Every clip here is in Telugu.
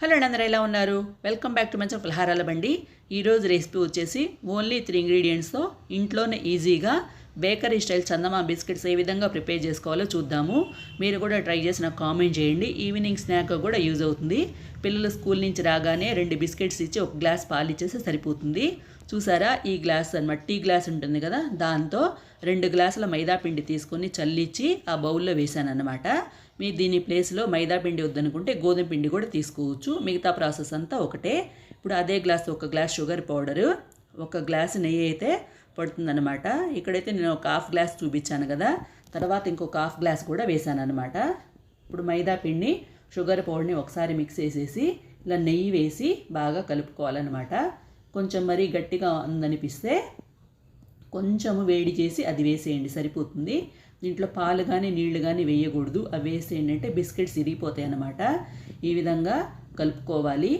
హలో అండి అందరూ ఎలా ఉన్నారు? వెల్కమ్ బ్యాక్ టు మంచి ఫలహారాల బండి ఈరోజు రెసిపీ వచ్చేసి ఓన్లీ త్రీ ఇంగ్రీడియంట్స్తో ఇంట్లోనే ఈజీగా బేకరీ స్టైల్ చందమా బిస్కెట్స్ ఏ విధంగా ప్రిపేర్ చేసుకోవాలో చూద్దాము. మీరు కూడా ట్రై చేసి నాకు కామెంట్ చేయండి. ఈవినింగ్ స్నాక్ కూడా యూజ్ అవుతుంది. పిల్లలు స్కూల్ నుంచి రాగానే రెండు బిస్కెట్స్ ఇచ్చి ఒక గ్లాస్ పాలు ఇచ్చేస్తే సరిపోతుంది. చూసారా? ఈ గ్లాస్ అనమాట టీ గ్లాస్ ఉంటుంది కదా? దాంతో రెండు గ్లాసుల మైదా పిండి తీసుకొని చల్లిచ్చి ఆ బౌల్లో వేసాను అనమాట మీ దీని ప్లేస్లో మైదాపిండి వద్దనుకుంటే గోధుమ పిండి కూడా తీసుకోవచ్చు. మిగతా ప్రాసెస్ అంతా ఒకటే. ఇప్పుడు అదే గ్లాస్ ఒక గ్లాస్ షుగర్ పౌడరు ఒక గ్లాస్ నెయ్యి అయితే పడుతుందన్నమాట. ఇక్కడైతే నేను ఒక హాఫ్ గ్లాస్ చూపించాను కదా? తర్వాత ఇంకొక హాఫ్ గ్లాస్ కూడా వేసాను అనమాట ఇప్పుడు మైదా పిండి షుగర్ పౌడర్ని ఒకసారి మిక్స్ చేసేసి ఇలా నెయ్యి వేసి బాగా కలుపుకోవాలన్నమాట. కొంచెం మరీ గట్టిగా ఉందనిపిస్తే కొంచెము వేడి చేసి అది వేసేయండి సరిపోతుంది. దీంట్లో పాలు కానీ నీళ్ళు కానీ వేయకూడదు. అవి వేసేయండి అంటే బిస్కెట్స్ ఇరిగిపోతాయి అన్నమాట. ఈ విధంగా కలుపుకోవాలి.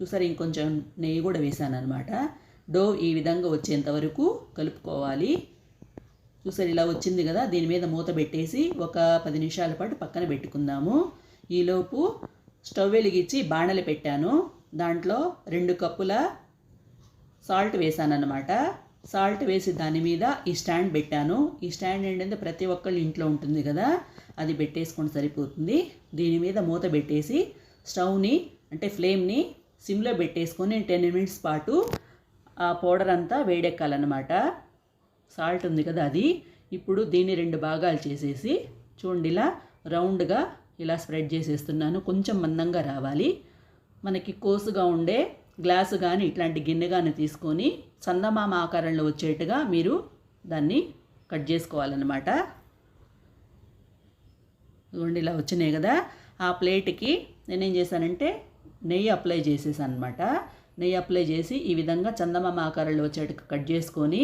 చూసారు ఇంకొంచెం నెయ్యి కూడా వేసాను అనమాట డో ఈ విధంగా వచ్చేంత వరకు కలుపుకోవాలి. చూసారు ఇలా వచ్చింది కదా దీని మీద మూత పెట్టేసి ఒక పది నిమిషాల పాటు పక్కన పెట్టుకుందాము. ఈలోపు స్టవ్ వెలిగించి బాణలు పెట్టాను. దాంట్లో రెండు కప్పుల సాల్ట్ వేసాను సాల్ట్ వేసి దాని మీద ఈ స్టాండ్ పెట్టాను. ఈ స్టాండ్ ఏంటంటే ప్రతి ఒక్కళ్ళు ఇంట్లో ఉంటుంది కదా అది పెట్టేసుకొని సరిపోతుంది. దీని మీద మూత పెట్టేసి స్టవ్ని అంటే ఫ్లేమ్ని సిమ్లో పెట్టేసుకొని టెన్ మినిట్స్ పాటు ఆ పౌడర్ అంతా వేడెక్కాలన్నమాట. సాల్ట్ ఉంది కదా అది. ఇప్పుడు దీన్ని రెండు భాగాలు చేసేసి చూడండి ఇలా రౌండ్గా ఇలా స్ప్రెడ్ చేసేస్తున్నాను. కొంచెం మందంగా రావాలి. మనకి కోసుగా ఉండే గ్లాసు కానీ ఇట్లాంటి గిన్నె కానీ తీసుకొని చందమామ ఆకారంలో వచ్చేట్టుగా మీరు దాన్ని కట్ చేసుకోవాలన్నమాట. చూడండి ఇలా వచ్చినాయి కదా. ఆ ప్లేట్కి నేనేం చేశానంటే నెయ్యి అప్లై చేసేసాను అనమాట నెయ్యి అప్లై చేసి ఈ విధంగా చందమామ ఆకారంలో వచ్చేట్టుగా కట్ చేసుకొని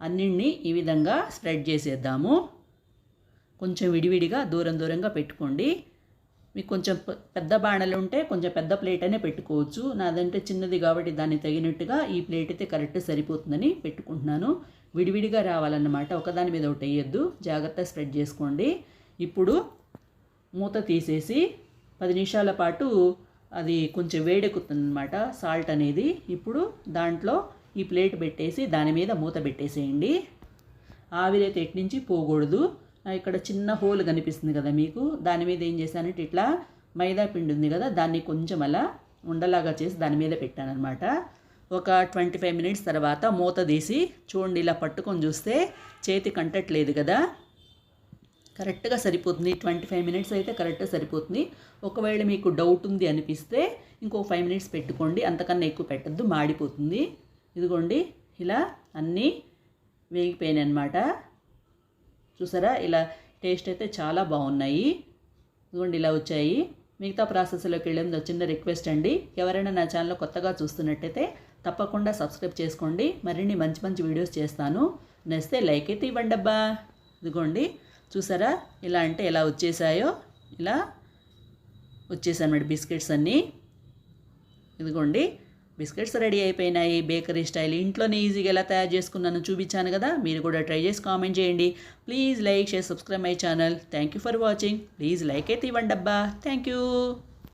అన్నింటినీ ఈ విధంగా స్ప్రెడ్ చేసేద్దాము. కొంచెం విడివిడిగా దూరం దూరంగా పెట్టుకోండి. మీకు కొంచెం పెద్ద బాణలు ఉంటే కొంచెం పెద్ద ప్లేట్ అనే పెట్టుకోవచ్చు. నాదంటే చిన్నది కాబట్టి దాన్ని తగినట్టుగా ఈ ప్లేట్ అయితే కరెక్ట్ సరిపోతుందని పెట్టుకుంటున్నాను. విడివిడిగా రావాలన్నమాట. ఒకదాని మీద ఒకటి వేయద్దు. జాగ్రత్త స్ప్రెడ్ చేసుకోండి. ఇప్పుడు మూత తీసేసి పది నిమిషాల పాటు అది కొంచెం వేడెక్కుతుందన్నమాట. సాల్ట్ అనేది. ఇప్పుడు దాంట్లో ఈ ప్లేట్ పెట్టేసి దాని మీద మూత పెట్టేసేయండి. ఆవిరైతే ఎటు నుంచి పోకూడదు. ఇక్కడ చిన్న హోల్ కనిపిస్తుంది కదా మీకు. దాని మీద ఏం చేశానంటే ఇట్లా మైదా పిండి ఉంది కదా దాన్ని కొంచెం అలా ఉండలాగా చేసి దాని మీద పెట్టానమాట ఒక ట్వంటీ ఫైవ్ మినిట్స్ తర్వాత మూత తీసి చూడండి ఇలా పట్టుకొని చూస్తే చేతి కంటట్లేదు కదా. కరెక్ట్గా సరిపోతుంది. ట్వంటీ ఫైవ్ మినిట్స్ అయితే కరెక్ట్గా సరిపోతుంది. ఒకవేళ మీకు డౌట్ ఉంది అనిపిస్తే ఇంకో ఫైవ్ మినిట్స్ పెట్టుకోండి. అంతకన్నా ఎక్కువ పెట్టద్దు మాడిపోతుంది. ఇదిగోండి ఇలా అన్నీ వేగిపోయాను అనమాట చూసారా? ఇలా టేస్ట్ అయితే చాలా బాగున్నాయి. ఇదిగోండి ఇలా వచ్చాయి. మిగతా ప్రాసెస్లోకి వెళ్ళేది చిన్న రిక్వెస్ట్ అండి ఎవరైనా నా ఛానల్ కొత్తగా చూస్తున్నట్టయితే తప్పకుండా సబ్స్క్రైబ్ చేసుకోండి. మరిన్ని మంచి మంచి వీడియోస్ చేస్తాను. నచ్చితే లైక్ అయితే ఇవ్వండి అబ్బా. ఇదిగోండి చూసారా? ఇలా అంటే ఎలా వచ్చేసాయో? ఇలా వచ్చేసాయి బిస్కెట్స్ అన్నీ. ఇదిగోండి బిస్కెట్స్ రెడీ అయిపోయినాయి బేకరీ స్టైల్ ఇంట్లోనే ఈజీగా ఎలా తయారు చేసుకున్నాను చూపించాను కదా మీరు కూడా ట్రై చేసి కామెంట్ చేయండి. Please like share subscribe my channel. Thank you for watching. Please like అయితే ఇవ్వండి అబ్బా. Thank you.